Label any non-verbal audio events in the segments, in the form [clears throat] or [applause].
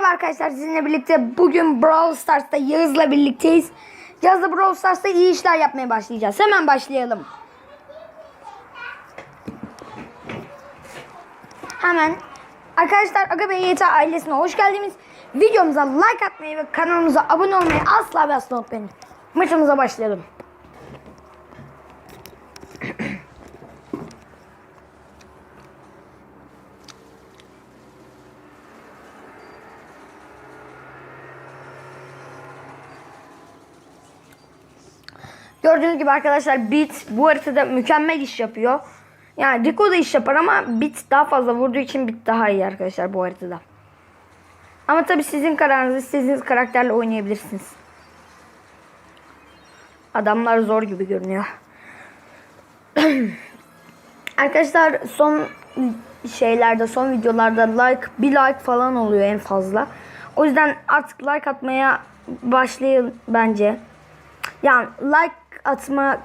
Merhaba arkadaşlar sizinle birlikte bugün Brawl Stars'ta Yağız'la birlikteyiz. Yağız'la Brawl Stars'ta iyi işler yapmaya başlayacağız. Hemen başlayalım. Hemen arkadaşlar Aga Bey YT ailesine hoş geldiniz. Videomuza like atmayı ve kanalımıza abone olmayı asla ve asla unutmayın. Maçımıza başlayalım. Gördüğünüz gibi arkadaşlar Bit bu haritada mükemmel iş yapıyor. Yani Rico da iş yapar ama Bit daha fazla vurduğu için Bit daha iyi arkadaşlar bu haritada. Ama tabi sizin kararınız istediğiniz karakterle oynayabilirsiniz. Adamlar zor gibi görünüyor. [clears throat] arkadaşlar son şeylerde son videolarda like bir like falan oluyor en fazla. O yüzden artık like atmaya başlayın bence. Yani like atmak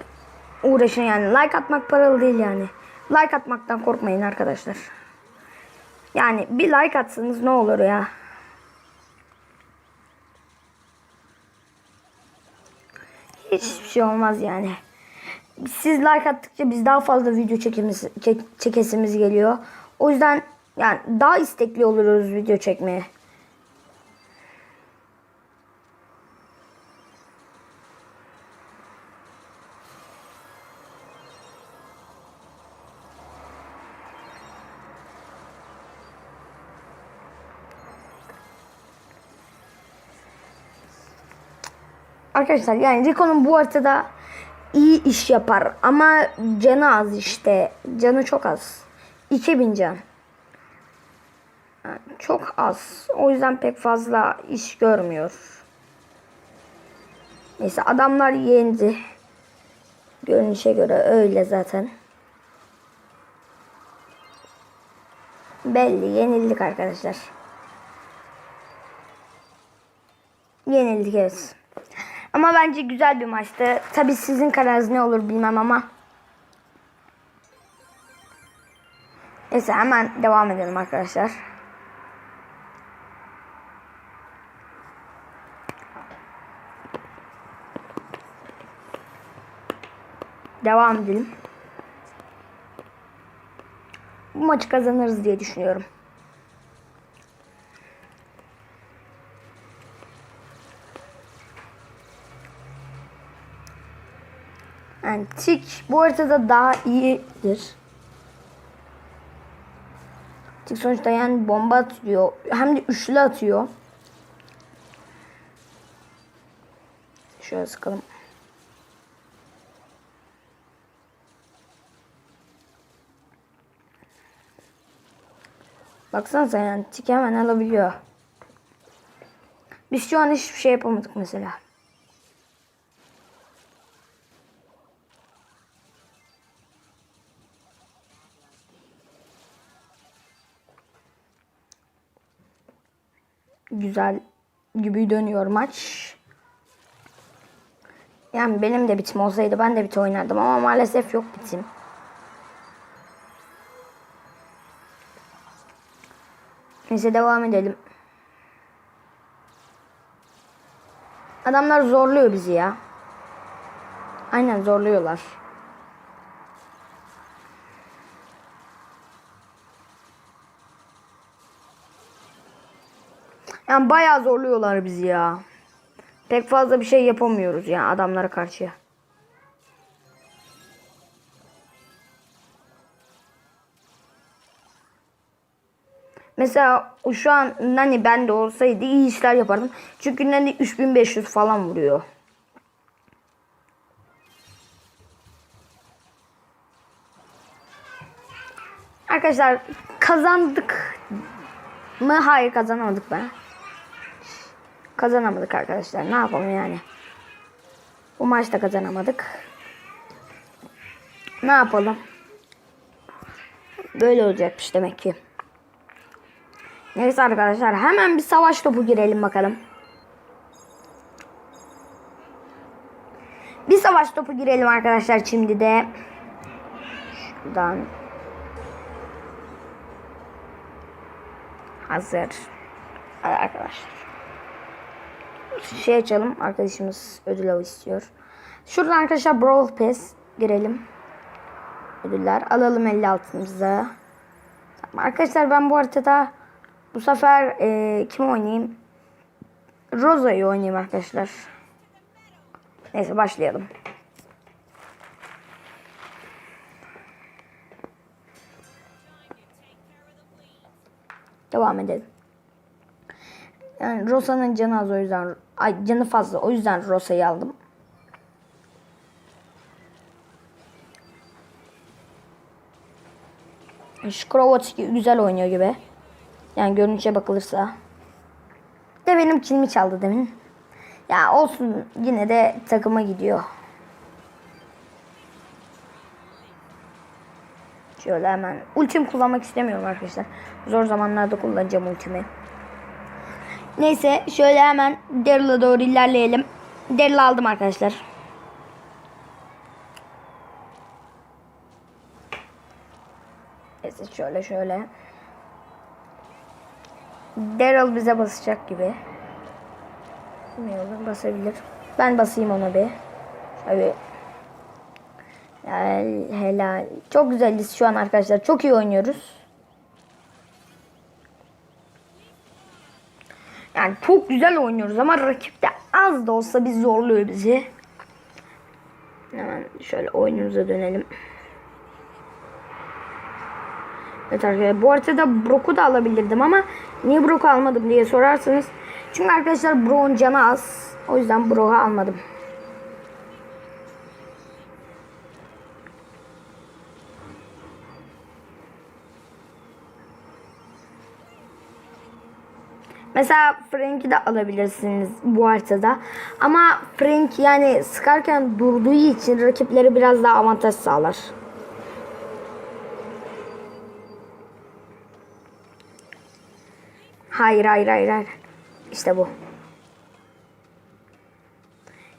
uğraşın yani. Like atmak paralı değil yani. Like atmaktan korkmayın arkadaşlar. Yani bir like atsanız ne olur ya. Hiçbir şey olmaz yani. Siz like attıkça biz daha fazla video çekimiz, çek, çekesimiz geliyor. O yüzden yani daha istekli oluyoruz video çekmeye. Arkadaşlar yani Rico'nun bu haritada iyi iş yapar ama canı az işte. Canı çok az. 2000 can. Yani çok az. O yüzden pek fazla iş görmüyor. Neyse adamlar yendi. Görünüşe göre öyle zaten. Belli yenildik arkadaşlar. Yenildik evet. Ama bence güzel bir maçtı. Tabi sizin kararınız ne olur bilmem ama. Neyse hemen devam edelim arkadaşlar. Devam edelim. Bu maçı kazanırız diye düşünüyorum. Yani tik bu haritada daha iyidir. Tik sonuçta yani bomba atıyor. Hem de üçlü atıyor. Şöyle sıkalım. Baksanıza yani tik hemen alabiliyor. Biz şu an hiçbir şey yapamadık mesela. Güzel gibi dönüyor maç. Yani benim de bitim olsaydı ben de bit oynardım ama maalesef yok bitim. Neyse devam edelim. Adamlar zorluyor bizi ya. Aynen zorluyorlar. Yani bayağı zorluyorlar bizi ya. Pek fazla bir şey yapamıyoruz ya adamlara karşı. Mesela şu an Nani bende olsaydı iyi işler yapardım. Çünkü Nani 3500 falan vuruyor. Arkadaşlar kazandık mı? Hayır kazanamadık be. Kazanamadık arkadaşlar. Ne yapalım yani? Bu maçta kazanamadık. Ne yapalım? Böyle olacakmış demek ki. Neyse arkadaşlar hemen bir savaş topu girelim bakalım. Bir savaş topu girelim arkadaşlar şimdi de. Şuradan. Hazır. Hadi arkadaşlar. Şey açalım. Arkadaşımız ödül avı istiyor. Şuradan arkadaşlar Brawl Pass girelim. Ödüller. Alalım 56'mıza. Tamam, arkadaşlar ben bu haritada bu sefer e, kim oynayayım? Rosa'yı oynayayım arkadaşlar. Neyse başlayalım. Devam edelim. Yani Rosa'nın canı az o yüzden ay canı fazla o yüzden Rosa'yı aldım. Şu Krovotski güzel oynuyor gibi. Yani görünüşe bakılırsa. De benim kilimi çaldı demin. Ya olsun yine de takıma gidiyor. Şöyle hemen ultim kullanmak istemiyorum arkadaşlar. Zor zamanlarda kullanacağım ultimi. Neyse şöyle hemen Daryl'a doğru ilerleyelim. Daryl aldım arkadaşlar. Neyse şöyle şöyle. Daryl bize basacak gibi. Bilmiyorum basabilir. Ben basayım ona bir. Şöyle Helal. Çok güzeliz şu an arkadaşlar. Çok iyi oynuyoruz. Yani çok güzel oynuyoruz ama rakip de az da olsa bir zorluyor bizi. Hemen şöyle oyunumuza dönelim. Evet arkadaşlar bu haritada Brock'u da alabilirdim ama niye Brock'u almadım diye sorarsanız. Çünkü arkadaşlar Brock'un canı az. O yüzden Brock'u almadım. Mesela Frank'i de alabilirsiniz bu haritada. Ama Frank yani sıkarken durduğu için rakiplere biraz daha avantaj sağlar. Hayır hayır hayır hayır. İşte bu.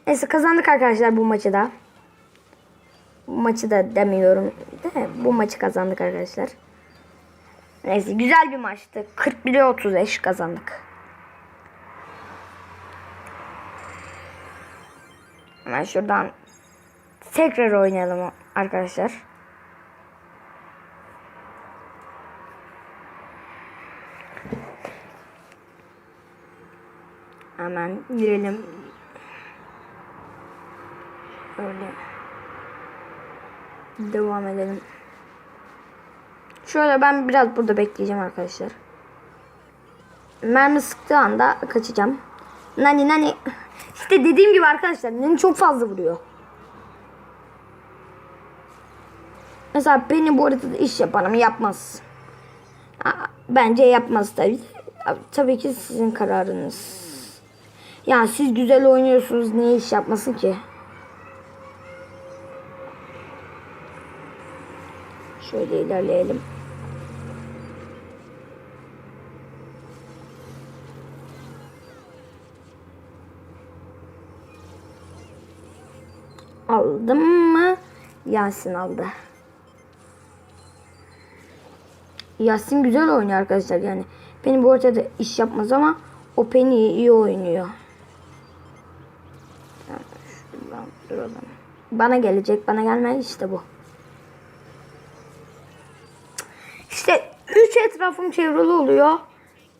Neyse kazandık arkadaşlar bu maçı da. Bu maçı da demiyorum. De, bu maçı kazandık arkadaşlar. Neyse güzel bir maçtı. 41'e 35 kazandık. Hemen şuradan tekrar oynayalım arkadaşlar. Hemen girelim. Öyle. Devam edelim. Şöyle ben biraz burada bekleyeceğim arkadaşlar. Mermi sıktığı anda kaçacağım. Nani nani. İşte dediğim gibi arkadaşlar Nani çok fazla vuruyor. Mesela beni bu arada iş yaparım yapmaz. Bence yapmaz tabii. Tabii ki sizin kararınız. Ya siz güzel oynuyorsunuz niye iş yapmasın ki? Şöyle ilerleyelim. Aldım mı? Yasin aldı. Yasin güzel oynuyor arkadaşlar yani. Benim bu ortada iş yapmaz ama o Penny iyi oynuyor. Bana gelecek, bana gelmez işte bu. İşte 3 etrafım çevrili oluyor.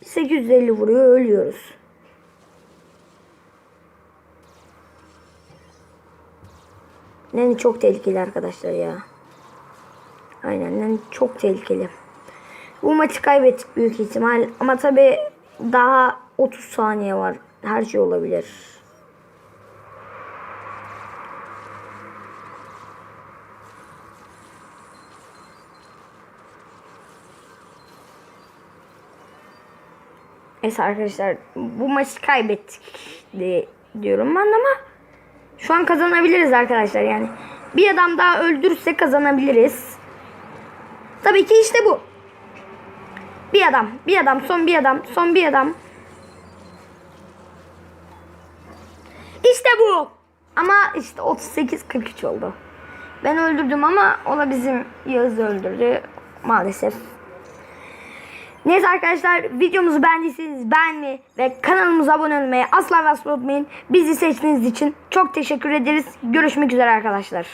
850 vuruyor, ölüyoruz. Neni çok tehlikeli arkadaşlar ya. Aynen Neni çok tehlikeli. Bu maçı kaybettik büyük ihtimal. Ama tabi daha 30 saniye var. Her şey olabilir. Neyse arkadaşlar bu maçı kaybettik diye diyorum ben ama şu an kazanabiliriz arkadaşlar yani. Bir adam daha öldürürse kazanabiliriz. Tabii ki işte bu. Bir adam, bir adam, son bir adam, son bir adam. İşte bu. Ama işte 38-43 oldu. Ben öldürdüm ama o da bizim Yağız'ı öldürdü. Maalesef. Neyse arkadaşlar videomuzu beğendiyseniz beğenmeyi ve kanalımıza abone olmayı asla ve asla unutmayın. Bizi seçtiğiniz için çok teşekkür ederiz. Görüşmek üzere arkadaşlar.